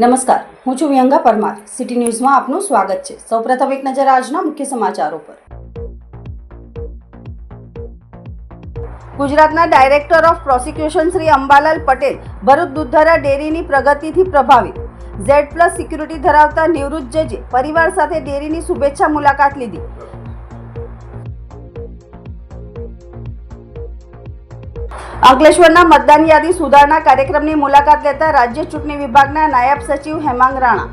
નમસ્કાર, હું છું વ્યંગા પરમાર. સિટી ન્યૂઝમાં આપનું સ્વાગત છે. સૌપ્રથમ એક નજર આજના મુખ્ય સમાચારો પર. ગુજરાતના director of prosecution Shri Ambalal Patel Bharuch Dudhdhara ડેરીની પ્રગતિથી પ્રભાવિત. ઝેડ પ્લસ સિક્યુરિટી ધરાવતા નિવૃત્ત જજે પરિવાર સાથે ડેરીની શુભેચ્છા મુલાકાત લીધી. અંકલેશ્વરના મતદાન યાદી સુધારણા કાર્યક્રમની મુલાકાત લેતા રાજ્ય ચૂંટણી વિભાગના નાયબ સચિવ હેમાંગ રાણા.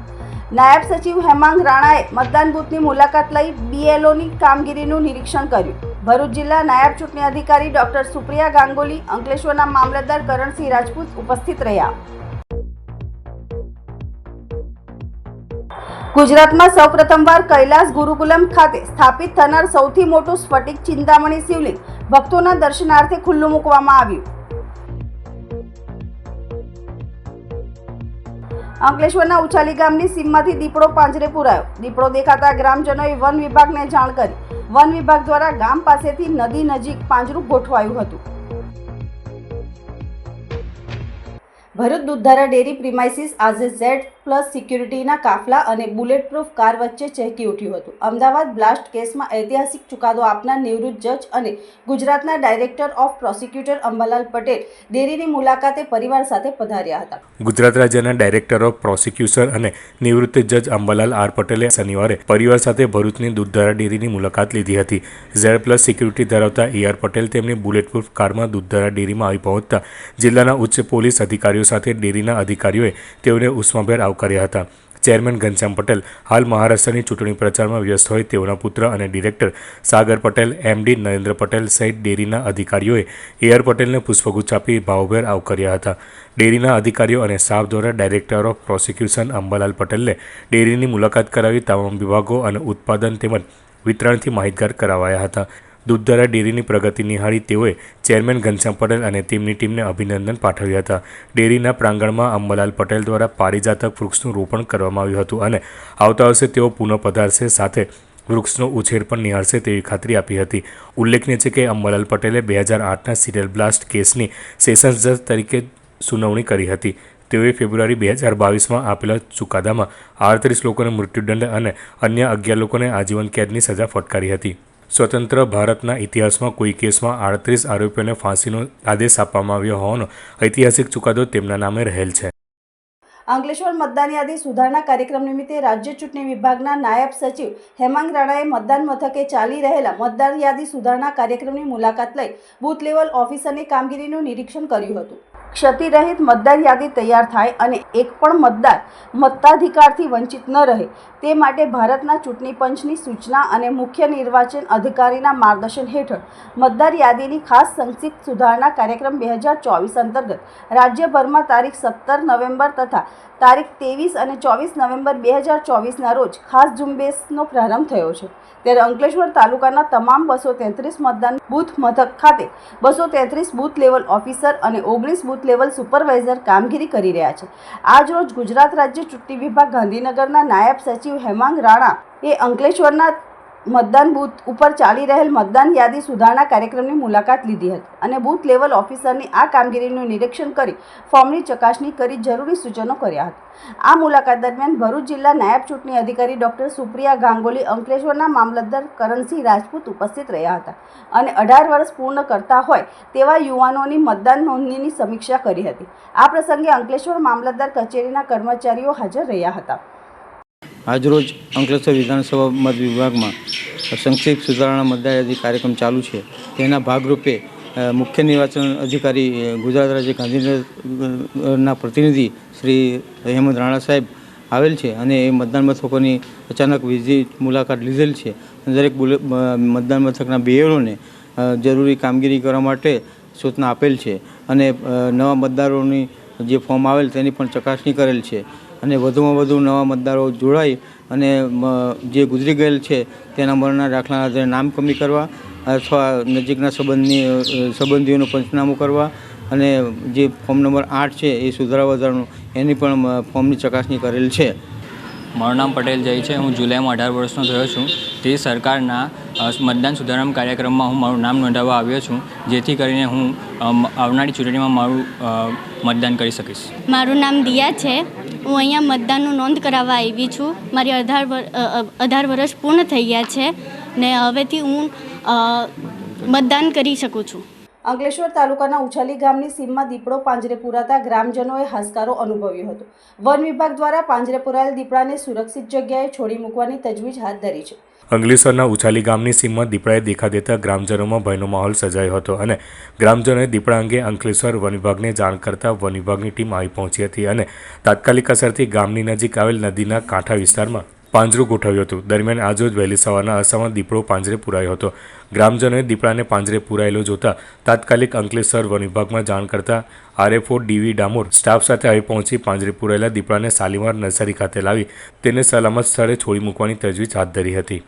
નાયબ સચિવ હેમાંગ રાણાએ મતદાન બૂથની મુલાકાત લઈ બીએલઓની કામગીરીનું નિરીક્ષણ કર્યું. ભરૂચ જિલ્લા નાયબ ચૂંટણી અધિકારી ડોક્ટર સુપ્રિયા ગાંગુલી, અંકલેશ્વરના મામલતદાર કરણસિંહ રાજપૂત ઉપસ્થિત રહ્યા. ગુજરાતમાં સૌપ્રથમવાર કૈલાસ ગુરુકુલમ ખાતે સ્થાપિત થનાર સૌથી મોટું સ્ફટિક ચિંતામણી શિવલિંગ ભક્તોના દર્શનાર્થે ખુલ્લું મૂકવામાં આવ્યું. અંકલેશ્વરના ઉચાલી ગામની સીમમાંથી દીપડો પાંજરે પુરાયો. દીપડો દેખાતા ગ્રામજનોએ વન વિભાગને જાણ કરી. વન વિભાગ દ્વારા ગામ પાસેથી નદી નજીક પાંજરું ગોઠવાયું હતું. ભરૂચ દૂધધારા ડેરી પ્રિમાઇસીસ આજે ઝેડ પ્લસ સિક્યુરિટીના કાફલા અને બુલેટ પ્રૂફ કાર વચ્ચે ચહેકી ઉઠ્યું હતું. અમદાવાદ બ્લાસ્ટ કેસમાં ઐતિહાસિક ચુકાદો આપનાર નિવૃત્ત જજ અને ગુજરાતના director of prosecutor Ambalal Patel ડેરીની મુલાકાતે પરિવાર સાથે પધાર્યા હતા. ગુજરાત રાજ્યના ડાયરેક્ટર ઓફ પ્રોસિક્યુશન અને નિવૃત્ત જજ અંબાલાલ આર પટેલે શનિવારે પરિવાર સાથે ભરૂચની દૂધધારા ડેરીની મુલાકાત લીધી હતી. ઝેડ પ્લસ સિક્યુરિટી ધરાવતા એ પટેલ તેમની બુલેટ પ્રૂફ કારમાં દૂધધારા ડેરીમાં આવી પહોંચતા જિલ્લાના ઉચ્ચ પોલીસ અધિકારીઓ સાથે ડેરીના અધિકારીઓએ તેઓને ઉષ્માભેર આવકાર્યા હતા. ચેરમેન ઘનશ્યામ પટેલ હાલ મહારાષ્ટ્રની ચૂંટણી પ્રચારમાં વ્યસ્ત હોય તેઓના પુત્ર અને director Sagar Patel M D Narendra Patel સહિત ડેરીના અધિકારીઓએ એ પટેલને પુષ્પગુચ્છ આપી ભાવભેર આવકાર્યા હતા. ડેરીના અધિકારીઓ અને સાફ દ્વારા ડાયરેક્ટર ઓફ પ્રોસિક્યુશન અંબાલાલ પટેલને ડેરીની મુલાકાત કરાવી તમામ વિભાગો અને ઉત્પાદન તેમજ વિતરણથી માહિતગાર કરાવાયા હતા. દૂધધારા ડેરીની પ્રગતિ નિહાળી તેઓએ ચેરમેન ઘનશ્યામ પટેલ અને તેમની ટીમને અભિનંદન પાઠવ્યા હતા. ડેરીના પ્રાંગણમાં અંબાલાલ પટેલ દ્વારા પારિજાતક વૃક્ષનું રોપણ કરવામાં આવ્યું હતું અને આવતા વર્ષે તેઓ પુનઃ પધારશે, સાથે વૃક્ષનો ઉછેર પણ નિહાળશે તેવી ખાતરી આપી હતી. ઉલ્લેખનીય છે કે અંબાલાલ પટેલે બે હજાર આઠના સિરિયલ બ્લાસ્ટ કેસની સેશન્સ જજ તરીકે સુનાવણી કરી હતી. તેઓએ ફેબ્રુઆરી બે હજાર બાવીસમાં આપેલા ચુકાદામાં આડત્રીસ લોકોને મૃત્યુદંડ અને અન્ય અગિયાર લોકોને આજીવન કેદની સજા ફટકારી હતી. સ્વતંત્ર ભારતના ઇતિહાસમાં કોઈ કેસમાં આડત્રીસ આરોપીઓને ફાંસીનો આદેશ આપવામાં આવ્યો હોવાનો ઐતિહાસિક ચુકાદો તેમના નામે રહેલ છે. અંકલેશ્વર મતદાન યાદી સુધારણા કાર્યક્રમ નિમિત્તે રાજ્ય ચૂંટણી વિભાગના નાયબ સચિવ હેમાંગ રાણાએ મતદાન મથકે ચાલી રહેલા મતદાર યાદી સુધારણા કાર્યક્રમની મુલાકાત લઈ બૂથ લેવલ ઓફિસરની કામગીરીનું નિરીક્ષણ કર્યું હતું. ક્ષતિરહિત મતદાર યાદી તૈયાર થાય અને એક પણ મતદાર મતાધિકારથી વંચિત ન રહે, તે માટે ભારતના ચૂંટણી પંચની સૂચના અને મુખ્ય નિર્વાચન અધિકારીના માર્ગદર્શન હેઠળ મતદાર યાદીની ખાસ સંક્ષિપ્ત સુધારણા કાર્યક્રમ બે હજાર ચોવીસ અંતર્ગત રાજ્યભરમાં તારીખ સત્તર નવેમ્બર તથા તારીખ ત્રેવીસ અને ચોવીસ નવેમ્બર બે હજાર ચોવીસના રોજ ખાસ ઝુંબેશનો પ્રારંભ થયો છે. ત્યારે અંકલેશ્વર તાલુકાના તમામ બસો તેત્રીસ મતદાન બૂથ મથક ખાતે બસો તેત્રીસ બૂથ લેવલ ઓફિસર અને ઓગણીસ બૂથ લેવલ સુપરવાઇઝર કામગીરી કરી રહ્યા છે. આજરોજ ગુજરાત રાજ્ય ચૂંટણી વિભાગ ગાંધીનગરના નાયબ સચિવ હેમાંગ રાણા એ અંકલેશ્વરના મતદાન બૂથ ઉપર ચાલી રહેલ મતદાન યાદી સુધારણા કાર્યક્રમની મુલાકાત લીધી હતી અને બૂથ લેવલ ઓફિસરની આ કામગીરીનું નિરીક્ષણ કરી ફોર્મની ચકાસણી કરી જરૂરી સૂચનો કર્યા હતા. આ મુલાકાત દરમિયાન ભરૂચ જિલ્લા નાયબ ચૂંટણી અધિકારી ડોક્ટર સુપ્રિયા ગાંગોલી અંકલેશ્વરના મામલતદાર કરણસિંહ રાજપૂત ઉપસ્થિત રહ્યા હતા અને અઢાર વર્ષ પૂર્ણ કરતા હોય તેવા યુવાનોની મતદાન નોંધણીની સમીક્ષા કરી હતી. આ પ્રસંગે અંકલેશ્વર મામલતદાર કચેરીના કર્મચારીઓ હાજર રહ્યા હતા. આજરોજ અંકલેશ્વર વિધાનસભા મત વિભાગમાં સંક્ષિપ્ત સુધારણા મતદાર કાર્યક્રમ ચાલુ છે. તેના ભાગરૂપે મુખ્ય નિર્વાચન અધિકારી ગુજરાત રાજ્ય ગાંધીનગરના પ્રતિનિધિ શ્રી હેમંત રાણા સાહેબ આવેલ છે અને એ મતદાન મથકોની અચાનક વિઝિટ મુલાકાત લીધેલ છે. દરેક મતદાન મથકના બેઓને જરૂરી કામગીરી કરવા માટે સૂચના આપેલ છે અને નવા મતદારોની જે ફોર્મ આવેલ તેની પણ ચકાસણી કરેલ છે. અને વધુમાં વધુ નવા મતદારો જોડાઈ અને જે ગુજરી ગયેલ છે તેના મરણના દાખલાના આધારે નામ કમી કરવા અથવા નજીકના સંબંધની સંબંધીઓનું પંચનામું કરવા અને જે ફોર્મ નંબર આઠ છે એ સુધારા વધારાનું એની પણ ફોર્મની ચકાસણી કરેલ છે. મારું નામ પટેલ જય છે. હું જુલાઈમાં અઢાર વર્ષનો થયો છું. તે સરકારના મતદાન સુધારણા કાર્યક્રમમાં હું મારું નામ નોંધાવવા આવ્યો છું જેથી કરીને હું આવનારી ચૂંટણીમાં મારું મતદાન કરી શકીશ. મારું નામ દિયા છે. હું અહીંયા મતદાનનું નોંધ કરાવવા આવી છું. મારી અઢાર અઢાર વર્ષ પૂર્ણ થઈ ગયા છે ને હવેથી હું મતદાન કરી શકું છું. અંકલેશ્વર તાલુકાના ઉછાલી ગામની સીમમાં દીપડો પાંજરે પુરાતા ગ્રામજનોએ હાશકારો અનુભવ્યો હતો. વન વિભાગ દ્વારા પાંજરે પુરાયેલ દીપડાને સુરક્ષિત જગ્યાએ છોડી મૂકવાની તજવીજ હાથ ધરી છે. અંગલેશ્વરના ઉછાલી ગામની સીમમાં દીપડાએ દેખા દેતા ગ્રામજનોમાં ભયનો માહોલ સર્જાયો હતો અને ગ્રામજનોએ દીપડા અંગે અંકલેશ્વર વન વિભાગને જાણ કરતા વન વિભાગની ટીમ આવી પહોંચી હતી અને તાત્કાલિક અસરથી ગામની નજીક આવેલ નદીના કાંઠા વિસ્તારમાં પાંજરું ગોઠવ્યું હતું. દરમિયાન આજરોજ વહેલી સવારના અરસામાં દીપડો પાંજરે પુરાયો હતો. ગ્રામજનોએ દીપડાને પાંજરે પુરાયેલો જોતા તાત્કાલિક અંકલેશ્વર વન વિભાગમાં જાણ કરતા આરએફઓ ડીવી ડામોર સ્ટાફ સાથે આવી પહોંચી પાંજરે પુરાયેલા દીપડાને શાલીમાર નર્સરી ખાતે લાવી તેને સલામત સ્થળે છોડી મૂકવાની તજવીજ હાથ ધરી હતી.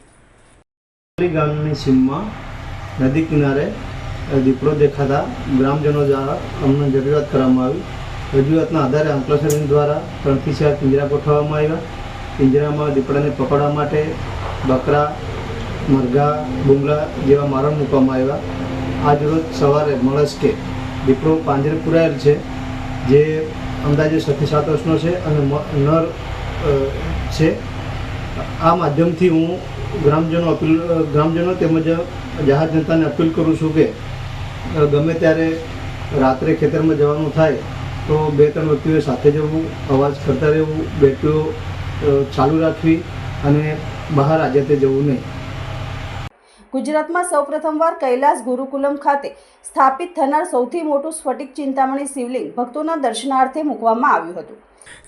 ગામની સીમમાં નદી કિનારે દીપડો દેખાતા ગ્રામજનો દ્વારા અમને જરૂરિયાત કરવામાં આવી. રજૂઆતના આધારે અંકલેશ્વર દ્વારા ત્રણથી ચાર પિંજરા ગોઠવવામાં આવ્યા. પિંજરામાં, દીપડાને પકડવા માટે બકરા, મરઘા બુંગળા જેવા મારણ મૂકવામાં આવ્યા. આજ રોજ સવારે મળસ્કે દીપડો પાંજરે પુરાયેલ છે, જે અંદાજે છથી સાત વર્ષનો છે અને નર છે. આ માધ્યમથી હું ગ્રામજનો અપીલ ગ્રામજનો તેમજ જાહેર જનતાને અપીલ કરું છું કે ગમે ત્યારે રાત્રે ખેતરમાં જવાનું થાય, તો બે ત્રણ વ્યક્તિઓએ સાથે જવું, અવાજ કરતા રહેવું બેટરીઓ ચાલુ રાખવી અને બહાર આજતે જવું નહીં. ગુજરાતમાં સૌપ્રથમવાર કૈલાસ ગુરુકુલમ ખાતે સ્થાપિત થનાર સૌથી મોટું સ્ફટિક ચિંતામણી શિવલિંગ ભક્તોના દર્શનાર્થે મૂકવામાં આવ્યું હતું.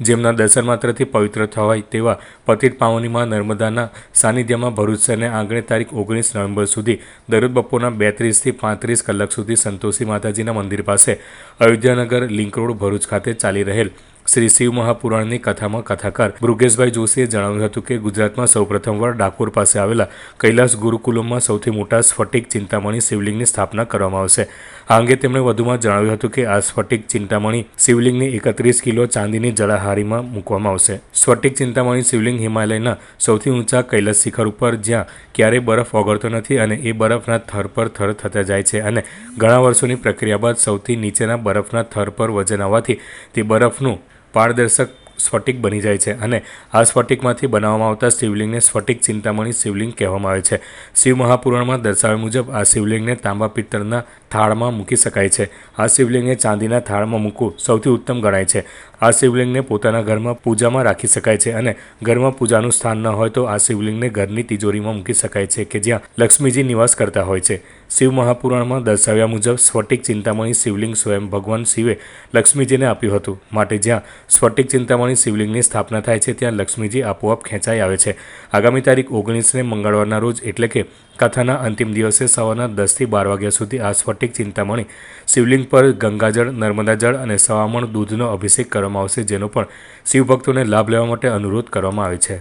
જેમના દર્શન માત્રથી પવિત્ર થવાય તેવા પતિત પાવનીમાં નર્મદાના સાનિધ્યમાં ભરૂચ શહેરને આંગણે તારીખ ઓગણીસ નવેમ્બર સુધી દરરોજ બપોરના બેત્રીસથી પાંત્રીસ કલાક સુધી સંતોષી માતાજીના મંદિર પાસે અયોધ્યાનગર લિંક રોડ ભરૂચ ખાતે ચાલી રહેલ શ્રી શિવ મહાપુરાણની કથામાં કથાકાર ભૃગેશભાઈ જોશીએ જણાવ્યું હતું કે ગુજરાતમાં સૌપ્રથમવાર ડાકોર પાસે આવેલા કૈલાસ ગુરુકુલમમાં સૌથી મોટા સ્ફટિક ચિંતામણી શિવલિંગની સ્થાપના કરવામાં આવશે. આ અંગે તેમણે વધુમાં જણાવ્યું હતું કે આ સ્ફટિક ચિંતામણી શિવલિંગની એકત્રીસ કિલો ચાંદીની જળાહારીમાં મૂકવામાં આવશે. સ્ફટિક ચિંતામણી શિવલિંગ હિમાલયના સૌથી ઊંચા કૈલાસ શિખર ઉપર જ્યાં ક્યારેય બરફ ઓગળતો નથી અને એ બરફના થર પર થર થતા જાય છે અને ઘણા વર્ષોની પ્રક્રિયા બાદ સૌથી નીચેના બરફના થર પર વજન આવવાથી તે બરફનું પારદર્શક સ્ફટિક બની જાય છે અને આ સ્ફટિકમાંથી બનાવવામાં આવતા શિવલિંગને સ્ફટિક ચિંતામણી શિવલિંગ કહેવામાં આવે છે. શિવ મહાપુરાણમાં દર્શાવ્યા મુજબ આ શિવલિંગને તાંબા પિત્તળના થાળમાં મૂકી શકાય છે. આ શિવલિંગને ચાંદીના થાળમાં મૂકવું સૌથી ઉત્તમ ગણાય છે. આ શિવલિંગને પોતાના ઘરમાં પૂજામાં રાખી શકાય છે અને ઘરમાં પૂજાનું સ્થાન ન હોય તો આ શિવલિંગને ઘરની તિજોરીમાં મૂકી શકાય છે કે જ્યાં લક્ષ્મીજી નિવાસ કરતા હોય છે. શિવ મહાપુરાણમાં દર્શાવ્યા મુજબ સ્ફટિક ચિંતામણી શિવલિંગ સ્વયં ભગવાન શિવે લક્ષ્મીજીને આપ્યું હતું. માટે જ્યાં સ્ફટિક ચિંતામણી શિવલિંગની સ્થાપના થાય છે ત્યાં લક્ષ્મીજી આપોઆપ ખેંચાઈ આવે છે. આગામી તારીખ ઓગણીસને મંગળવારના રોજ એટલે કે કથાના અંતિમ દિવસે સવારના દસથી બાર વાગ્યા સુધી આ સ્ફટિક ચિંતામણી શિવલિંગ પર ગંગાજળ, નર્મદા જળ અને સવામણ દૂધનો અભિષેક કરવામાં આવશે જેનો પણ શિવભક્તોને લાભ લેવા માટે અનુરોધ કરવામાં આવે છે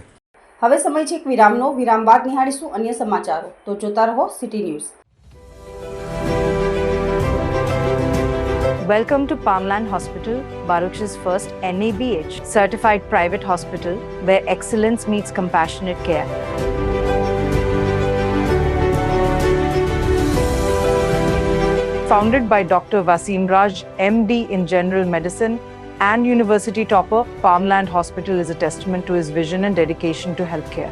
હવે સમય છે એક વિરામનો વિરામ બાદ નિહાળીશું અન્ય સમાચારો તો જોતા રહો city news Welcome to Palmland Hospital, Baruch's first NABH certified private hospital where excellence meets compassionate care. Founded by Dr. Vasim Raj, MD in General Medicine and university topper, Palmland Hospital is a testament to his vision and dedication to healthcare.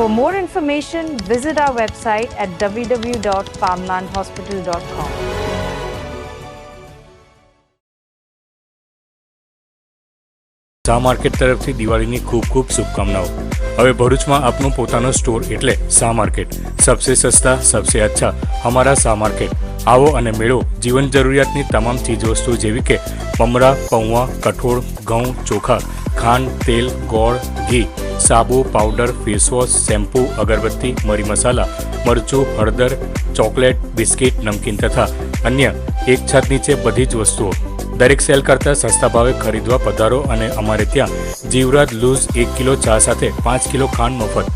For more information, visit our website at www.farmlandhospital.com. શા market તરફથી દિવાળીની ખૂબ ખૂબ શુભકામનાઓ. હવે ભરૂચમાં આપનું પોતાનો સ્ટોર એટલે શા માર્કેટ સબસે સસ્તા, સબસે અચ્છા અમારા શા માર્કેટ આવો અને મેળવો જીવન જરૂરિયાતની તમામ ચીજવસ્તુઓ જેવી કે મમરા પૌવા કઠોળ, ઘઉં, ચોખા, ખાંડ, તેલ, ગોળ, ઘી, સાબુ, પાવડર ફેસવોશ શેમ્પૂ, અગરબત્તી, મરી મસાલા, મરચું, હળદર, ચોકલેટ, બિસ્કિટ, નમકીન તથા અન્ય એક છત નીચે બધી જ વસ્તુઓ. દરેક સેલ કરતાં સસ્તા ભાવે ખરીદવા પધારો અને અમારે ત્યાં જીવરાજ લૂઝ એક કિલો ચા સાથે પાંચ કિલો ખાંડ મફત,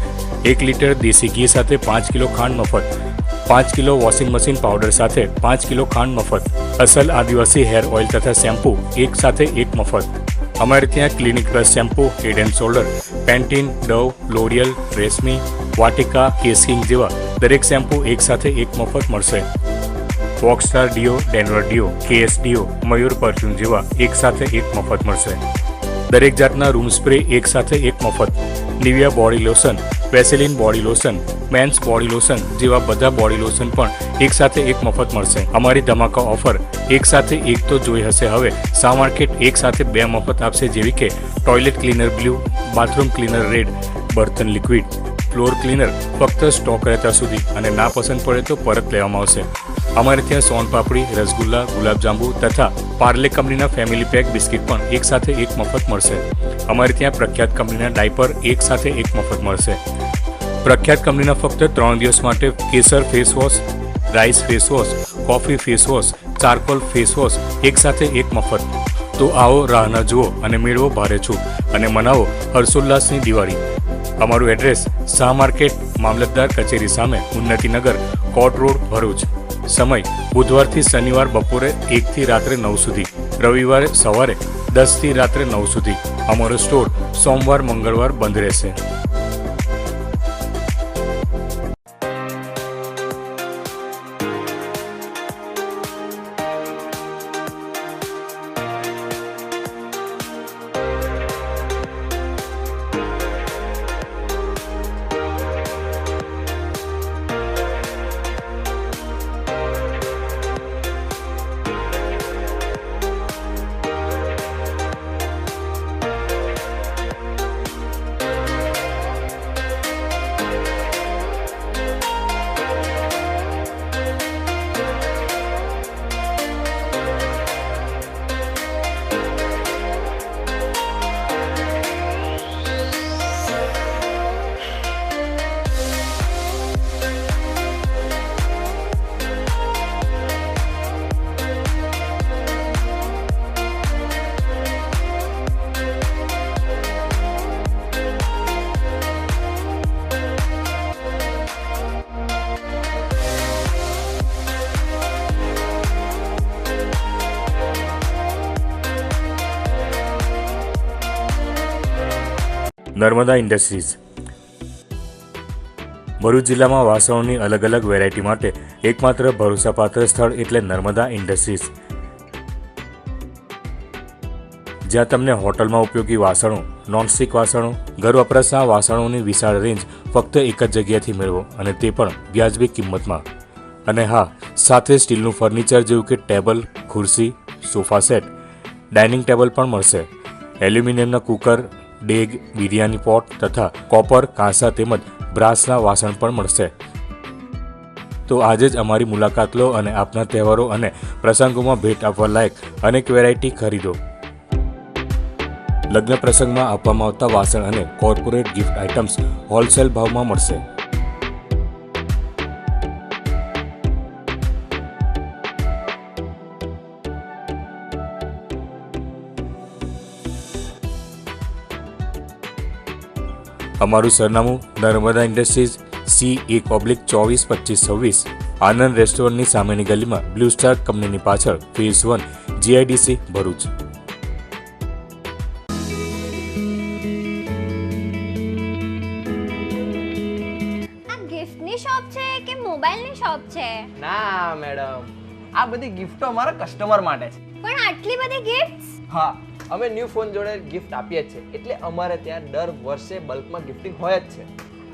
એક લીટર દેશી ઘી સાથે પાંચ કિલો ખાંડ મફત, પાંચ કિલો વોશિંગ મશીન પાવડર સાથે પાંચ કિલો ખાંડ મફત, અસલ આદિવાસી હેર ઓઇલ તથા શેમ્પૂ એક સાથે એક મફત. અમારે ત્યાં Clinic Plus shampoo, head and shoulder, Pantene, Dove, L'Oreal, Reshmi, Vatika Keshking જેવા દરેક શેમ્પૂ એક સાથે એક મફત મળશે. Foxstar deo Denver deo KS deo Mayur perfume જેવા એક સાથે એક મફત મળશે. દરેક જાતના રૂમ સ્પ્રે એક સાથે એક મફત. Nivea body lotion Vaseline body lotion men's body lotion જેવા બધા બોડી લોશન પણ એક સાથે એક મફત મળશે. અમારી ધમાકા ઓફર એક સાથે એક તો જોઈ હશે હવે. શા માર્કેટ એક સાથે બે મફત આપશે જેવી કે toilet cleaner blue bathroom cleaner red બર્તન liquid floor cleaner ફક્ત સ્ટોક રહેતા સુધી અને ના પસંદ પડે તો પરત લેવામાં આવશે. અમારે ત્યાં સોન પાપડી, રસગુલ્લા, ગુલાબજાંબુ તથા પાર્લે કંપનીના ફેમિલી પેક બિસ્કિટ પણ એક સાથે એક મફત મળશે. અમારે ત્યાં પ્રખ્યાત કંપનીના ડાયપર એક સાથે એક મફત મળશે. પ્રખ્યાત કંપનીના ફક્ત ત્રણ દિવસ માટે કેસર face wash, rice face wash, coffee face wash, charcoal face wash એક સાથે એક મફત. તો આવો રાહ ન જુઓ અને મેળવો ભારે છૂટ અને મનાવો હર્ષોલ્લાસની દિવાળી. અમારું એડ્રેસ શાહ માર્કેટ, મામલતદાર કચેરી સામે ઉન્નતિનગર, કોટ રોડ, ભરૂચ. સમય બુધવારથી શનિવાર બપોરે એકથી રાત્રે નવ સુધી. રવિવારે સવારે દસથી રાત્રે નવ સુધી. અમારો સ્ટોર સોમવાર, મંગળવાર બંધ રહેશે. નર્મદા ઇન્ડસ્ટ્રીઝ. ભરૂચ જિલ્લામાં વાસણોની અલગ અલગ વેરાયટી માટે એકમાત્ર ભરોસાપાત્ર સ્થળ એટલે નર્મદા ઇન્ડસ્ટ્રીઝ. જ્યાં તમને હોટલમાં ઉપયોગી વાસણો નોનસ્ટિક વાસણો, ઘર વપરાશના વાસણોની વિશાળ રેન્જ ફક્ત એક જ જગ્યાથી મેળવો અને તે પણ વ્યાજબી કિંમતમાં. અને હા, સાથે સ્ટીલનું ફર્નિચર જેવું કે ટેબલ, ખુરશી સોફા સેટ ડાઇનિંગ ટેબલ પણ મળશે. એલ્યુમિનિયમના કુકર ડેગ, બિરયાની પોટ તથા કોપર, કાંસા તેમજ બ્રાસના વાસણ પણ મળશે. તો આજે જ અમારી મુલાકાત લો અને આપના તહેવારો અને પ્રસંગોમાં ભેટ આપવા લાયક અનેક વેરાયટી ખરીદો. લગ્ન પ્રસંગમાં આપવામાં આવતા વાસણ અને કોર્પોરેટ ગિફ્ટ આઇટમ્સ હોલસેલ ભાવમાં મળશે. અમારું સરનામું નર્મદા ઇન્ડસ્ટ્રીઝ સી એક ઓબ્લિક ચોવીસ પચીસ છવ્વીસ આનંદ રેસ્ટોરન્ટની સામેની ગલીમાં બ્લુ સ્ટાર કંપનીની પાછળ ફેઝ વન જીઆઈડીસી ભરૂચ. આ ગિફ્ટની શોપ છે કે મોબાઈલની શોપ છે? ના મેડમ. આ બધી ગિફ્ટો અમારા કસ્ટમર માટે છે. પણ આટલી બધી ગિફ્ટ્સ? હા. અમે ન્યૂ ફોન જોડે ગિફ્ટ આપીએ જ છે. એટલે અમારે ત્યાં દર વર્ષે બલ્કમાં ગિફ્ટિંગ હોય જ છે.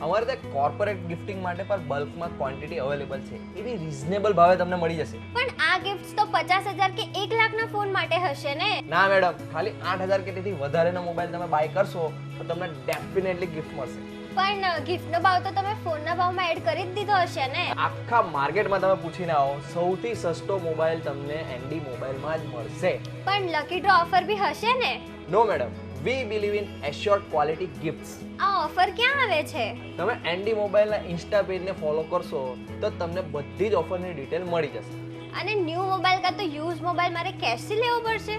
અમારે ત્યાં કોર્પોરેટ ગિફ્ટિંગ માટે પણ બલ્કમાં ક્વોન્ટિટી અવેલેબલ છે. એવી રિઝનેબલ ભાવે તમને મળી જશે. પણ આ ગિફ્ટ્સ તો પચાસ હજાર કે એક લાખના ફોન માટે હશે ને? ના મેડમ ખાલી આઠ હજાર કે તેથી વધારેનો મોબાઈલ તમે બાય કરશો તો તમને ડેફિનેટલી ગિફ્ટ મળશે. પણ ગિફ્ટનો ભાવ તો તમે ફોનના ભાવમાં એડ કરી જ દીધો હશે ને? આખા માર્કેટમાં તમે પૂછીને આવો સૌથી સસ્તો મોબાઈલ તમને એનડી મોબાઈલમાં જ મળશે. પણ લકી ડ્રો ઓફર બી હશે ને? No madam we believe in assured quality gifts આ ઓફર ક્યાં આવે છે? તમે એનડી મોબાઈલના ઇન્સ્ટા પેજને ફોલો કરશો તો તમને બધી જ ઓફરની ડિટેલ મળી જશે. અને ન્યૂ મોબાઈલ કાં તો યુઝ મોબાઈલ મારે કેશથી લેવો પડશે?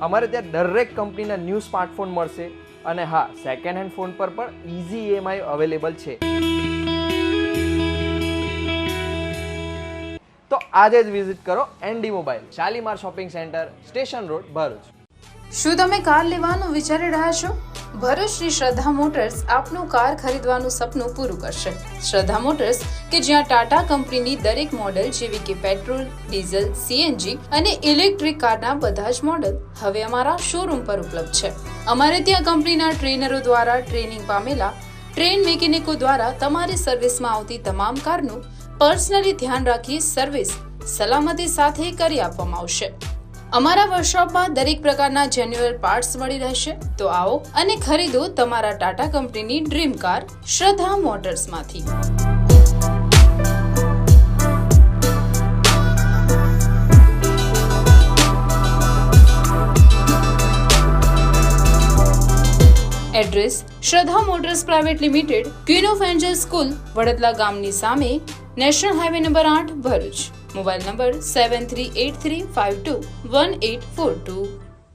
અમારે ત્યાં દરેક કંપનીના ન્યૂ સ્માર્ટફોન મળશે. અને હા સેકન્ડ હેન્ડ ફોન પર પણ ઇઝી ઈએમઆઈ અવેલેબલ છે. તો આજે જ વિઝિટ કરો ND mobile Shalimar shopping centre station road Bharuch. શું તમે કાર લેવાનું વિચારી રહ્યા છો? ભરૂચ શ્રી શ્રદ્ધા મોટર્સ આપનું કાર ખરીદવાનું સપનું પૂરું કરશે. શ્રદ્ધા મોટર્સ કે જ્યાં ટાટા કંપનીની દરેક મોડેલ જેવી કે પેટ્રોલ, ડીઝલ, સીએનજી અને ઇલેક્ટ્રિક કારના બધા જ મોડેલ હવે અમારા શોરૂમ પર ઉપલબ્ધ છે. અમારે ત્યાં કંપનીના ટ્રેનરો દ્વારા ટ્રેનિંગ પામેલા ટ્રેન મેકેનિકો દ્વારા તમારી સર્વિસમાં આવતી તમામ કારનું પર્સનલી ધ્યાન રાખી સર્વિસ સલામતી સાથે કરી આપવામાં આવશે. અમારા વર્કશોપમાં દરેક પ્રકારના જેન્યુઅલ પાર્ટ્સ મળી રહેશે. તો આવો અને ખરીદો તમારા ટાટા કંપનીની dream car Shraddha મોટર્સમાંથી. Address Shraddha Motors Private Limited, Queen of Angel School Vadadla ગામની સામે, national highway number eight, Bharuch. Mobile number seven three eight three five two one eight four two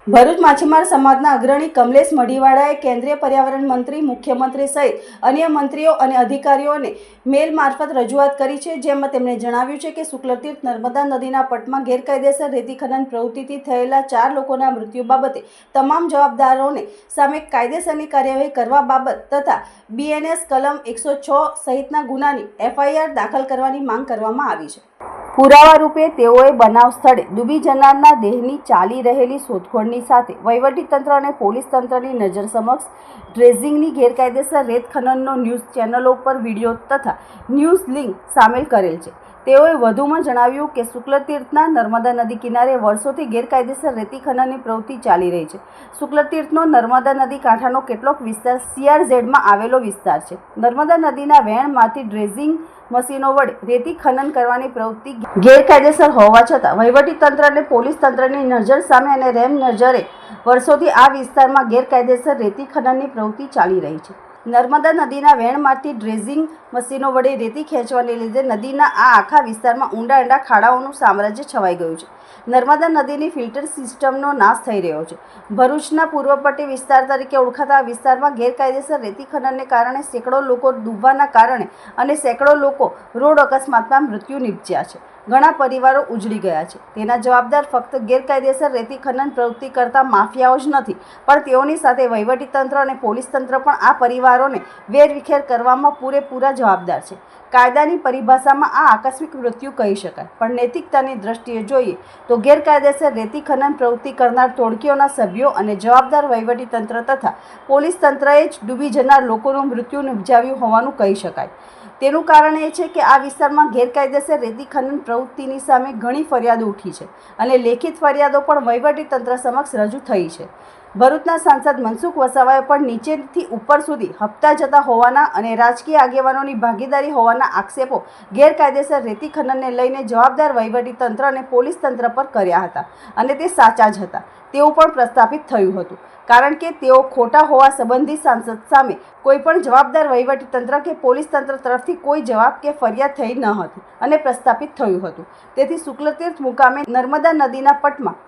Bharuch માછીમાર સમાજના અગ્રણી કમલેશ મઢીવાળાએ કેન્દ્રીય પર્યાવરણ મંત્રી, મુખ્યમંત્રી સહિત અન્ય મંત્રીઓ અને અધિકારીઓને મેલ મારફત રજૂઆત કરી છે, જેમાં તેમણે જણાવ્યું છે કે શુક્લતીર્થ નર્મદા નદીના પટમાં ગેરકાયદેસર રેતી ખનન પ્રવૃત્તિથી થયેલા ચાર લોકોના મૃત્યુ બાબતે તમામ જવાબદારોને સામે કાયદેસરની કાર્યવાહી કરવા બાબત તથા બીએનએસ કલમ એકસો છ સહિતના ગુનાની એફઆઈઆર દાખલ કરવાની માંગ કરવામાં આવી છે. પુરાવા રૂપે તેઓએ બનાવ સ્થળે ડૂબી જનારના દેહની ચાલી રહેલી શોધખોળની સાથે વહીવટીતંત્ર અને પોલીસ તંત્રની નજર સમક્ષ ડ્રેઝિંગની ગેરકાયદેસર રેત ખનનનો ન્યૂઝ ચેનલો પર વીડિયો તથા ન્યૂઝ લિંક સામેલ કરેલ છે. તેઓએ વધુમાં જણાવ્યું કે શુક્લતીર્થના નર્મદા નદી કિનારે વર્ષોથી ગેરકાયદેસર રેતી ખનનની પ્રવૃત્તિ ચાલી રહી છે. શુક્લતીર્થનો નર્મદા નદી કાંઠાનો કેટલોક વિસ્તાર સીઆરઝેડમાં આવેલો વિસ્તાર છે. નર્મદા નદીના વહેણમાંથી ડ્રેઝિંગ મશીનો વડે રેતી ખનન કરવાની પ્રવૃત્તિ ગેરકાયદેસર હોવા છતાં વહીવટીતંત્ર અને પોલીસ તંત્રની નજર સામે અને રેમ નજરે વર્ષોથી આ વિસ્તારમાં ગેરકાયદેસર રેતી ખનનની પ્રવૃત્તિ ચાલી રહી છે. નર્મદા નદીના વહેણમાંથી ડ્રેઝિંગ મશીનો વડે રેતી ખેંચવાને લીધે નદીના આ આખા વિસ્તારમાં ઊંડા ઊંડા ખાડાઓનું સામ્રાજ્ય છવાઈ ગયું છે. નર્મદા નદીની ફિલ્ટર સિસ્ટમનો નાશ થઈ રહ્યો છે. ભરૂચના પૂર્વપટ્ટી વિસ્તાર તરીકે ઓળખાતા વિસ્તારમાં ગેરકાયદેસર રેતી ખનનને કારણે સેંકડો લોકો ડૂબવાના કારણે અને સેંકડો લોકો રોડ અકસ્માતમાં મૃત્યુ નીપજ્યા છે. ઘણા પરિવારો ઉજળી ગયા છે. તેના જવાબદાર ફક્ત ગેરકાયદેસર રેતી ખનન પ્રવૃત્તિ કરતા માફિયાઓ જ નથી, પણ તેઓની સાથે વહીવટીતંત્ર અને પોલીસ તંત્ર પણ આ પરિવારોને વેરવિખેર કરવામાં પૂરેપૂરા જવાબદાર છે. કાયદાની પરિભાષામાં આ આકસ્મિક મૃત્યુ કહી શકાય, પણ નૈતિકતાની દ્રષ્ટિએ જોઈએ તો ગેરકાયદેસર રેતી ખનન પ્રવૃત્તિ કરનાર ટોળકીઓના સભ્યો અને જવાબદાર વહીવટીતંત્ર તથા પોલીસ તંત્રએ જ ડૂબી જનાર લોકોનું મૃત્યુ નિપજાવ્યું હોવાનું કહી શકાય. તેનું કારણ એ છે કે આ વિસ્તારમાં ગેરકાયદેસર રેતી ખનન પ્રવૃત્તિની સામે ઘણી ફરિયાદો ઉઠી છે અને લેખિત ફરિયાદો પણ વહીવટીતંત્ર સમક્ષ રજૂ થઈ છે. ભરૂચના સાંસદ મનસુખ વસાવાએ પણ નીચેથી ઉપર સુધી હપ્તા જતા હોવાના અને રાજકીય આગેવાનોની ભાગીદારી હોવાના આક્ષેપો ગેરકાયદેસર રેતી ખનનને લઈને જવાબદાર વહીવટીતંત્ર અને પોલીસ તંત્ર પર કર્યા હતા અને તે સાચા જ હતા. તેવું પણ પ્રસ્થાપિત થયું હતું. કારણ કે તેઓ ખોટા હોવા સંબંધી સાંસદ સામે કોઈ પણ જવાબદાર વહીવટીતંત્ર કે પોલીસ તંત્ર તરફથી કોઈ જવાબ કે ફરિયાદ થઈ ન હતી અને પ્રસ્થાપિત થયું હતું. તેથી શુક્લતીર્થ મુકામે નર્મદા નદીના પટમાં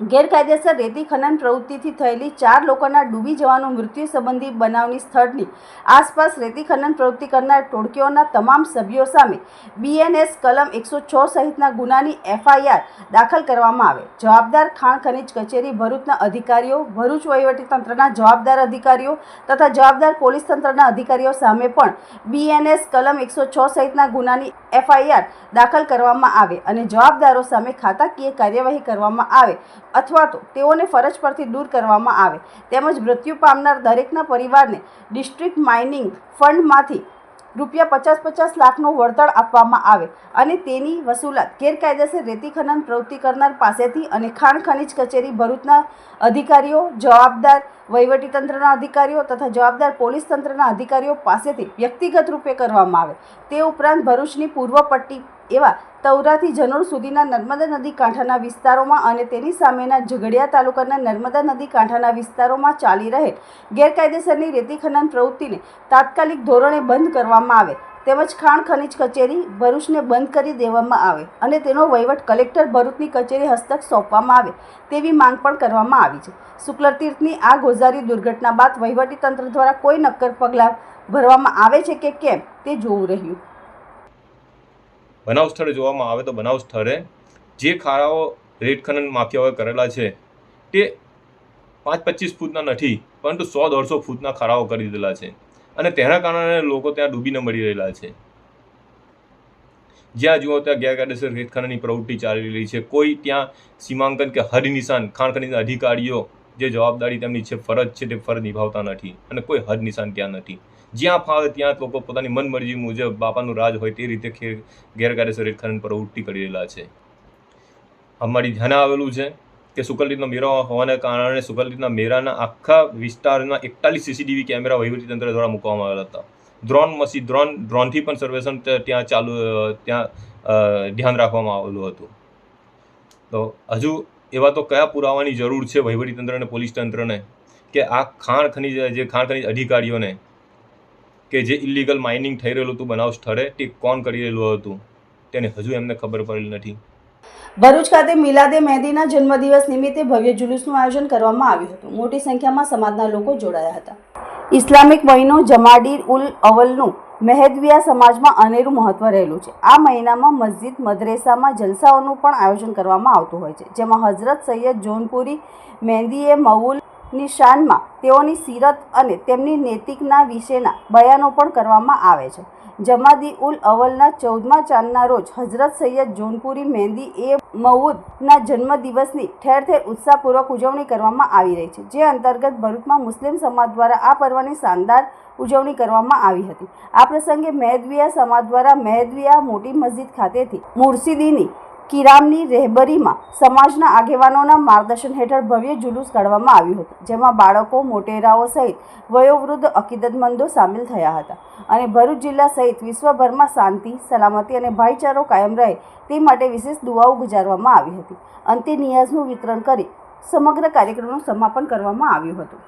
ગેરકાયદેસર રેતી ખનન પ્રવૃત્તિથી થયેલી ચાર લોકોના ડૂબી જવાનું મૃત્યુ સંબંધી બનાવની સ્થળની આસપાસ રેતી ખનન પ્રવૃત્તિ કરનાર ટોળકીઓના તમામ સભ્યો સામે બીએનએસ કલમ એકસો છ સહિતના ગુનાની એફઆઈઆર દાખલ કરવામાં આવે. જવાબદાર ખાણ ખનીજ કચેરી ભરૂચના અધિકારીઓ, ભરૂચ વહીવટીતંત્રના જવાબદાર અધિકારીઓ તથા જવાબદાર પોલીસ તંત્રના અધિકારીઓ સામે પણ બીએનએસ કલમ એકસો છ સહિતના ગુનાની એફઆઈઆર દાખલ કરવામાં આવે અને જવાબદારો સામે ખાતાકીય કાર્યવાહી કરવામાં આવે અથવા તો તેઓને ફરજ પરથી દૂર કરવામાં આવે તેમજ મૃત્યુ પામનાર દરેકના પરિવારને ડિસ્ટ્રિક્ટ માઇનિંગ ફંડમાંથી રૂપિયા પચાસ પચાસ લાખનું વળતર આપવામાં આવે અને તેની વસૂલાત ગેરકાયદેસર રેતી ખનન પ્રવૃત્તિ કરનાર પાસેથી અને ખાણ ખનીજ કચેરી ભરૂચના અધિકારીઓ, જવાબદાર વહીવટીતંત્રના અધિકારીઓ તથા જવાબદાર પોલીસ તંત્રના અધિકારીઓ પાસેથી વ્યક્તિગત રૂપે કરવામાં આવે. તે ઉપરાંત ભરૂચની પૂર્વ પટ્ટી એવા તૌરાથી જનોર સુધીના નર્મદા નદી કાંઠાના વિસ્તારોમાં અને તેની સામેના ઝઘડિયા તાલુકાના નર્મદા નદી કાંઠાના વિસ્તારોમાં ચાલી રહેલ ગેરકાયદેસરની રેતી ખનન પ્રવૃત્તિને તાત્કાલિક ધોરણે બંધ કરવામાં આવે. તેમજ ખાણ ખનીજ કચેરી ભરૂચને બંધ કરી દેવામાં આવે અને તેનો વહીવટ કલેક્ટર ભરૂચની કચેરી હસ્તક સોંપવામાં આવે તેવી માંગ પણ કરવામાં આવી છે. શુક્લતીર્થની આ ગોઝારી દુર્ઘટના બાદ વહીવટીતંત્ર દ્વારા કોઈ નક્કર પગલાં ભરવામાં આવે છે કે કેમ તે જોવું રહ્યું. બનાવ સ્થળે જોવામાં આવે તો બનાવ સ્થળે જે ખારાઓ રેત ખનન માફિયાઓએ કરેલા છે તે પાંચ પચીસ ફૂટના નથી, પરંતુ સો દોઢસો ફૂટના ખાડાઓ કરી દીધેલા છે. અને તેના કારણે લોકો ત્યાં ડૂબીને મળી રહેલા છે. જ્યાં જુઓ ત્યાં ગેરકાયદેસર રેત પ્રવૃત્તિ ચાલી રહી છે. કોઈ ત્યાં સીમાંકન કે હદ નિશાન ખાણ અધિકારીઓ જે જવાબદારી તેમની છે, ફરજ છે તે ફરજ નિભાવતા નથી અને કોઈ હદ નિશાન ત્યાં નથી. જ્યાં ફાવે ત્યાં લોકો પોતાની મનમરજી મુજબ બાપાનું રાજ હોય તે રીતે ગેરકાયદેસર રેત ખનન પ્રવૃત્તિ કરી રહેલા છે. અમારી ધ્યાન આવેલું છે કે સુકલરીતનો મેળો હોવાને કારણે સુકલરીતના મેળાના આખા વિસ્તારના એકતાલીસ સીસીટીવી કેમેરા વહીવટીતંત્ર દ્વારા મૂકવામાં આવેલા હતા. ડ્રોન મસી ડ્રોન, ડ્રોનથી પણ સર્વેક્ષણ ત્યાં ચાલુ ત્યાં ધ્યાન રાખવામાં આવેલું હતું. તો હજુ એવા તો કયા પુરાવાની જરૂર છે વહીવટીતંત્રને પોલીસ તંત્રને? કે આ ખાણ ખનીજ, જે ખાણ ખનીજ અધિકારીઓને કે જે ઇલીગલ માઇનિંગ થઈ રહેલું હતું, બનાવ સ્થળે તે કોણ કરી રહેલું હતું? તેને હજુ એમને ખબર પડેલી નથી. ભરૂચ ખાતે મિલાદે મહેંદીના જન્મદિવસ નિમિત્તે ભવ્ય જુલુસનું આયોજન કરવામાં આવ્યું હતું. મોટી સંખ્યામાં સમાજના લોકો જોડાયા હતા. ઇસ્લામિક મહિનો જમાડીર ઉલ અવલનું મહેદવિયા સમાજમાં અનેરું મહત્વ રહેલું છે. આ મહિનામાં મસ્જિદ, મદરેસામાં જલસાઓનું પણ આયોજન કરવામાં આવતું હોય છે. જેમાં હઝરત સૈયદ જોનપુરી મહેંદીએ મઉલની શાનમાં તેઓની સીરત અને તેમની નૈતિકના વિશેના બયાનો પણ કરવામાં આવે છે. જમાદી ઉલ અવલના ચૌદમા ચાંદના રોજ હઝરત સૈયદ જોનપુરી મહેંદી એ મઉદના જન્મદિવસની ઠેર ઠેર ઉત્સાહપૂર્વક ઉજવણી કરવામાં આવી રહી છે. જે અંતર્ગત ભરૂચમાં મુસ્લિમ સમાજ દ્વારા આ પર્વની શાનદાર ઉજવણી કરવામાં આવી હતી. આ પ્રસંગે મહેદવિયા સમાજ દ્વારા મહેદવિયા મોટી મસ્જિદ ખાતેથી મુર્શિદીની કિરામની રહેબરીમાં સમાજના આગેવાનોના માર્ગદર્શન હેઠળ ભવ્ય જુલુસ કાઢવામાં આવ્યું હતું, જેમાં બાળકો, મોટેરાઓ સહિત વયોવૃદ્ધ અકીદતમંદો સામેલ થયા હતા. અને ભરૂચ જિલ્લા સહિત વિશ્વભરમાં શાંતિ, સલામતી અને ભાઈચારો કાયમ રહે તે માટે વિશેષ દુઆઓ ગુજારવામાં આવી હતી. અંતે નિયાઝનું વિતરણ કરી સમગ્ર કાર્યક્રમનું સમાપન કરવામાં આવ્યું હતું.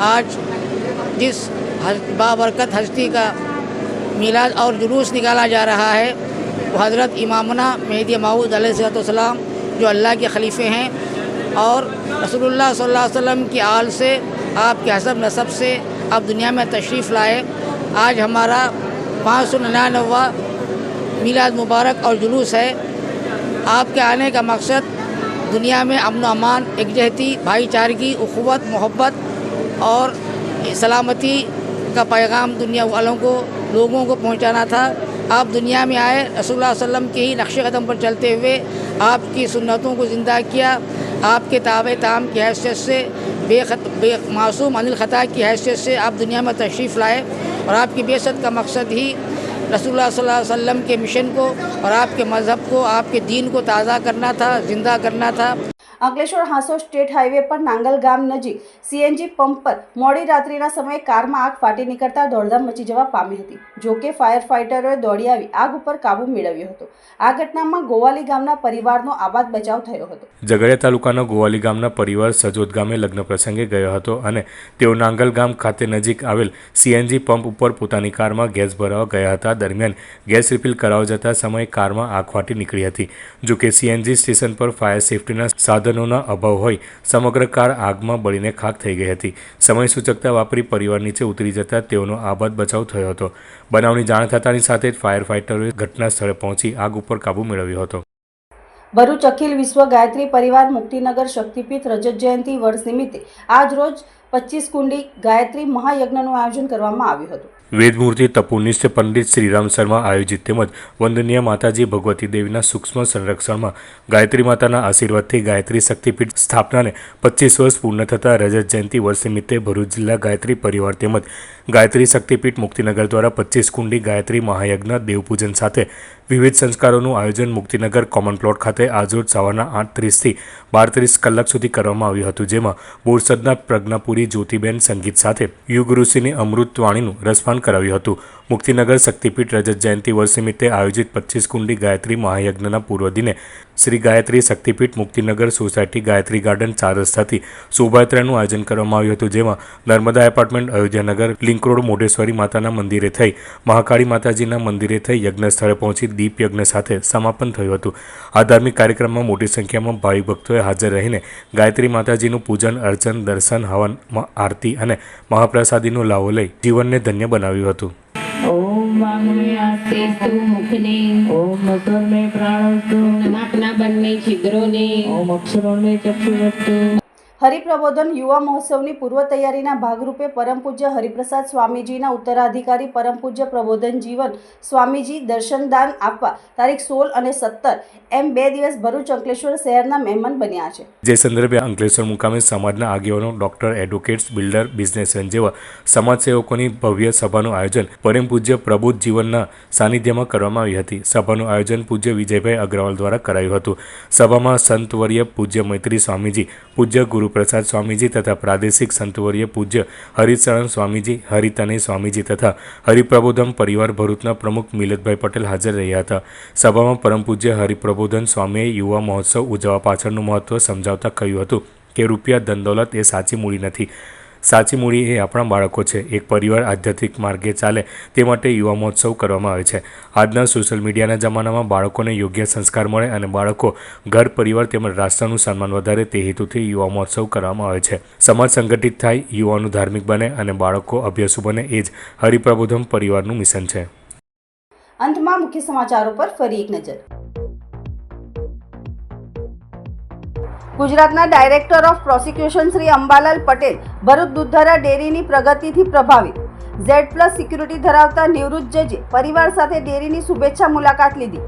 آج جس بابرکت ہستی کا میلاد اور جلوس نکالا جا رہا ہے، وہ حضرت امامنا مہدی معود علیہ صلاحت والسلام جو اللہ کے خلیفے ہیں اور رسول اللہ صلی اللہ علیہ وسلم کی آل سے، آپ کے حسب نصب سے آپ دنیا میں تشریف لائے۔ آج ہمارا پانچ سو ننانوہ میلاد مبارک اور جلوس ہے۔ آپ کے آنے کا مقصد دنیا میں امن و امان یکجہتی بھائی چارگی، اخوت، محبت اور سلامتی کا پیغام دنیا والوں کو، لوگوں کو پہنچانا تھا۔ آپ دنیا میں آئے، رسول اللہ علیہ وسلم کے ہی نقش قدم پر چلتے ہوئے آپ کی سنتوں کو زندہ کیا۔ آپ کے تاب تام کی حیثیت سے، بے خط، بے معصوم، عن الخطا کی حیثیت سے آپ دنیا میں تشریف لائے۔ اور آپ کی بیست کا مقصد ہی رسول اللہ صلی اللہ علیہ وسلم کے مشن کو اور آپ کے مذہب کو، آپ کے دین کو تازہ کرنا تھا، زندہ کرنا تھا۔ અંકલેશ્વર હાંસો સ્ટેટ હાઈવે પર નાંગલ ગામ નજીક સીએનજી પંપ પર મોડી રાત્રિના સમયે કારમાં આગ ફાટી નીકળતા દોડધામ મચી જવા પામી હતી. જો કે ફાયર ફાઇટરોએ દોડી આવી આગ ઉપર કાબુ મેળવ્યો હતો. આ ઘટનામાં ગોવાલી ગામના પરિવારનો આબાદ બચાવ થયો હતો. ઝઘડિયા તાલુકાના ગોવાલી ગામના પરિવાર સજોદ ગામે લગ્ન પ્રસંગે ગયો હતો અને તેઓ નાંગલ ગામ ખાતે નજીક આવેલ સીએનજી પંપ ઉપર પોતાની કારમાં ગેસ ભરાવા ગયા હતા. દરમિયાન ગેસ રિફિલ કરાવવા જતા સમયે કારમાં આગ ફાટી નીકળી હતી. જો કે સીએનજી સ્ટેશન પર ફાયર સેફટીના સાધનોના અભાવ હોય, સમગ્ર કાર આગમાં બળીને ખાક થઈ ગઈ હતી. સમય સૂચકતા વાપરી પરિવાર નીચે ઉતરી જતા તેઓનો આબાદ બચાવ થયો હતો. બનાવની જાણ થતાની સાથે જ ફાયર ફાઇટરોએ ઘટના સ્થળે પહોંચી આગ ઉપર કાબૂ મેળવ્યો હતો. ભરૂચ અખિલ વિશ્વ ગાયત્રી પરિવાર મુક્તિનગર શક્તિપીઠ રજત જયંતિ વર્ષ નિમિત્તે આજ રોજ પચીસ કુંડી ગાયત્રી મહાયજ્ઞનું આયોજન કરવામાં આવ્યું હતું. વેદમૂર્તિ તપોનિષ્ઠ પંડિત શ્રીરામ શર્મા આયોજિત તેમજ વંદનીય માતાજી ભગવતી દેવીના સૂક્ષ્મ સંરક્ષણમાં ગાયત્રી માતાના આશીર્વાદથી ગાયત્રી શક્તિપીઠ સ્થાપનાને પચીસ વર્ષ પૂર્ણ થતાં રજત જયંતિ વર્ષ નિમિત્તે ભરૂચ જિલ્લા ગાયત્રી પરિવાર તેમજ ગાયત્રી શક્તિપીઠ મુક્તિનગર દ્વારા પચીસ કુંડી ગાયત્રી મહાયજ્ઞ દેવપૂજન સાથે વિવિધ સંસ્કારોનું આયોજન મુક્તિનગર કોમન પ્લોટ ખાતે આજરોજ સવારના આઠ ત્રીસથી બાર ત્રીસ કલાક સુધી કરવામાં આવ્યું હતું, જેમાં બોરસદના પ્રજ્ઞાપુરી, જ્યોતિબેન સંગીત સાથે યુગ ઋષિની અમૃતવાણીનું રસપાન કરાવ્યું હતું. મુક્તિનગર શક્તિપીઠ રજત જયંતિ વર્ષ નિમિત્તે આયોજિત પચીસ કુંડી ગાયત્રી મહાયજ્ઞના પૂર્વ દિને શ્રી ગાયત્રી શક્તિપીઠ મુક્તિનગર સોસાયટી ગાયત્રી ગાર્ડન ચાર રસ્તાથી શોભાયાત્રાનું આયોજન કરવામાં આવ્યું હતું, જેમાં Narmada apartment, Ayodhyanagar, link road, Modheshwari માતાના મંદિરે થઈ, મહાકાળી માતાજીના મંદિરે થઈ યજ્ઞ સ્થળે પહોંચી દીપ યજ્ઞ સાથે સમાપન થયું હતું. આ ધાર્મિક કાર્યક્રમમાં મોટી સંખ્યામાં ભાવિક ભક્તોએ હાજર રહીને ગાયત્રી માતાજીનું પૂજન, અર્ચન, દર્શન હવન આરતી અને મહાપ્રસાદીનો લાવો લઈ જીવનને ધન્ય બનાવ્યું હતું. ઓમ વાંગમે આસ્તેસ્તુ મુખને. ઓમ મકરને પ્રાણસ્તુ નાકના બંને છિદ્રોને. ઓમ અક્ષરોને ચક્ષુરસ્તુ હરિપ્રબોધન યુવા મહોત્સવની પૂર્વ તૈયારીના ભાગરૂપે પરમ પૂજ્ય હરિપ્રસાદ સ્વામીજીના ઉત્તરાધિકારી પરમ પૂજ્ય પ્રબોધન જીવન સ્વામીજી દર્શનદાન આપવા તારીખ સોળ અને સત્તર એમ બે દિવસ ભરૂચ અંકલેશ્વર શહેરના મહેમાન બન્યા છે. જે સંદર્ભે અંકલેશ્વર મુકામે સમાજના આગેવાનો, ડોક્ટર, એડવોકેટ્સ, બિલ્ડર, બિઝનેસમેન જેવા સમાજસેવકોની ભવ્ય સભાનું આયોજન પરમ પૂજ્ય પ્રબુદ્ધ જીવનના સાનિધ્યમાં કરવામાં આવી હતી. સભાનું આયોજન પૂજ્ય વિજયભાઈ અગ્રવાલ દ્વારા કરાયું હતું. સભામાં સંતવર્ય પૂજ્ય મૈત્રી સ્વામીજી, પૂજ્ય ગુરુપ્રસાદ સ્વામીજી તથા પ્રાદેશિક સંતવર્ય પૂજ્ય હરિચરણ સ્વામીજી હરિતનય સ્વામીજી તથા હરિપ્રબોધન પરિવાર ભરૂચના પ્રમુખ મિલતભાઈ પટેલ હાજર રહ્યા હતા. સભામાં પરમ પૂજ્ય હરિપ્રબોધન સ્વામીએ યુવા મહોત્સવ ઉજવવા પાછળનું મહત્વ સમજાવતા કહ્યું હતું કે રૂપિયા ધનદોલત એ સાચી મૂડી નથી. સાચી મૂડી એ આપણા બાળકો છે. એક પરિવાર આધ્યાત્મિક માર્ગે ચાલે તે માટે યુવા મહોત્સવ કરવામાં આવે છે. આજના સોશિયલ મીડિયાના જમાનામાં બાળકોને યોગ્ય સંસ્કાર મળે અને બાળકો ઘર, પરિવાર તેમજ રાષ્ટ્રનું સન્માન વધારે તે હેતુથી યુવા મહોત્સવ કરવામાં આવે છે. સમાજ સંગઠિત થાય, યુવાનો ધાર્મિક બને અને બાળકો અભ્યાસુ બને એ જ હરિપ્રબોધમ પરિવારનું મિશન છે. અંતમાં મુખ્ય સમાચારો પર ફરી એક નજર. ગુજરાતના director of prosecution Shri Ambalal Patel Bharuch Dudhdhara ડેરીની પ્રગતિથી પ્રભાવિત. ઝેડ પ્લસ સિક્યુરિટી ધરાવતા નિવૃત્ત જજે પરિવાર સાથે ડેરીની શુભેચ્છા મુલાકાત લીધી.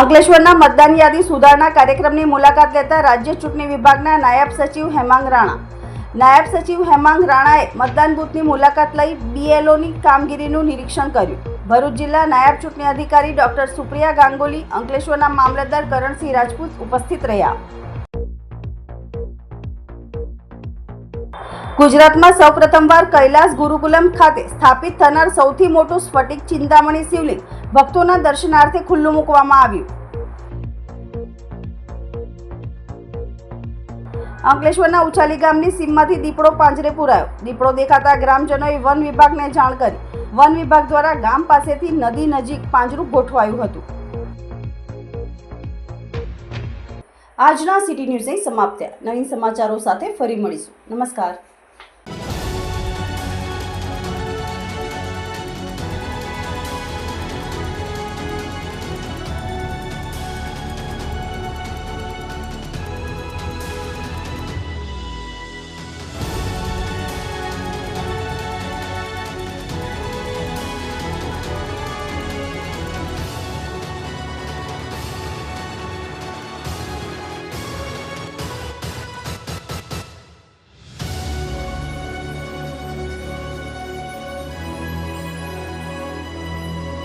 અંકલેશ્વરના મતદાન યાદી સુધારણા કાર્યક્રમની મુલાકાત લેતા રાજ્ય ચૂંટણી વિભાગના નાયબ સચિવ હેમાંગ રાણા. નાયબ સચિવ હેમાંગ રાણાએ મતદાન બૂથની મુલાકાત લઈ બીએલઓની કામગીરીનું નિરીક્ષણ કર્યું. ભરૂચ જિલ્લા નાયબ ચૂંટણી અધિકારી ડોક્ટર સુપ્રિયા ગાંગુલી, અંકલેશ્વરના મામલતદાર કરણસિંહ રાજપૂત ઉપસ્થિત રહ્યા. ગુજરાતમાં સૌપ્રથમવાર કૈલાસ ગુરુકુલમ ખાતે સ્થાપિત થનાર સૌથી મોટું સ્ફટિક ચિંતામણી શિવલિંગ ભક્તોના દર્શનાર્થે ખુલ્લું મૂકવામાં આવ્યું. અંકલેશ્વરના ઉછાલી ગામની સીમમાંથી દીપડો પાંજરે પુરાયો. દીપડો દેખાતા ગ્રામજનોએ વન વિભાગને જાણ કરી. વન વિભાગ દ્વારા ગામ પાસેથી નદી નજીક પાંજરું ગોઠવાયું હતું. આજના સિટી ન્યૂઝ અહીં સમાપ્ત થયા. નવીન સમાચારો સાથે ફરી મળીશું. નમસ્કાર.